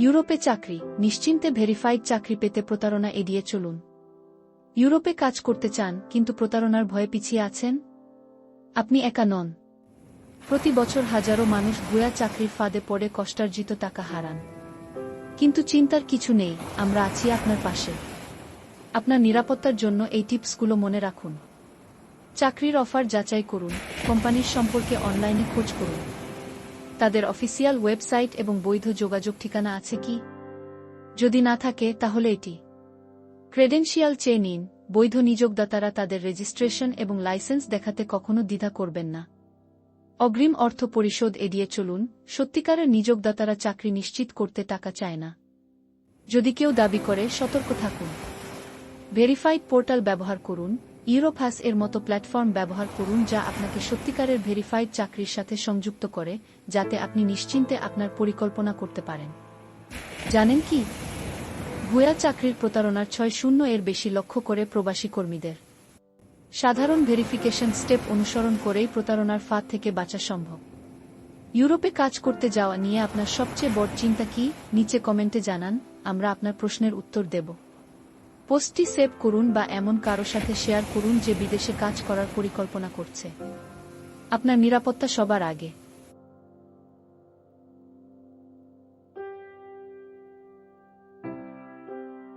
ইউরোপে চাকরি, নিশ্চিন্তে ভেরিফাইড চাকরি পেতে প্রতারণা এড়িয়ে চলুন। ইউরোপে কাজ করতে চান, কিন্তু প্রতারণার ভয়ে পিছিয়ে আছেন? আপনি একা নন। প্রতি বছর হাজারো মানুষ ভুয়া চাকরির ফাঁদে পড়ে কষ্টার্জিত টাকা হারান। কিন্তু চিন্তার কিছু নেই, আমরা আছি আপনার পাশে। আপনার নিরাপত্তার জন্য এই টিপসগুলো মনে রাখুন। চাকরির অফার যাচাই করুন, কোম্পানির সম্পর্কে অনলাইনে খোঁজ করুন। তাদের অফিসিয়াল ওয়েবসাইট এবং বৈধ যোগাযোগ ঠিকানা আছে কি? যদি না থাকে, তাহলে এটি। ক্রেডেনশিয়াল চেয়ে নিন, বৈধ নিযোগদাতারা তাদের রেজিস্ট্রেশন এবং লাইসেন্স দেখাতে কখনো দ্বিধা করবেন না। অগ্রিম অর্থ পরিশোধ এড়িয়ে চলুন, সত্যিকারের নিযোগদাতারা চাকরি নিশ্চিত করতে টাকা চায় না। যদি কেউ দাবি করে, সতর্ক থাকুন। ভেরিফাইড পোর্টাল ব্যবহার করুন ইউরোপ্যাস এর মতো প্ল্যাটফর্ম ব্যবহার করুন যা আপনাকে সত্যিকারের ভেরিফাইড চাকরির সাথে সংযুক্ত করে, যাতে আপনি নিশ্চিন্তে আপনার পরিকল্পনা করতে পারেন। জানেন কি? ভুয়া চাকরির প্রতারণার ছয় শূন্য এর বেশি লক্ষ্য করে প্রবাসী কর্মীদের। সাধারণ ভেরিফিকেশন স্টেপ অনুসরণ করেই প্রতারণার ফাঁদ থেকে বাঁচা সম্ভব। ইউরোপে কাজ করতে যাওয়া নিয়ে আপনার সবচেয়ে বড় চিন্তা কি? নিচে কমেন্টে জানান, আমরা আপনার প্রশ্নের উত্তর দেব। পোস্টটি সেভ করুন বা এমন কারও সাথে শেয়ার করুন যে বিদেশে কাজ করার পরিকল্পনা করছে। আপনার নিরাপত্তা সবার আগে।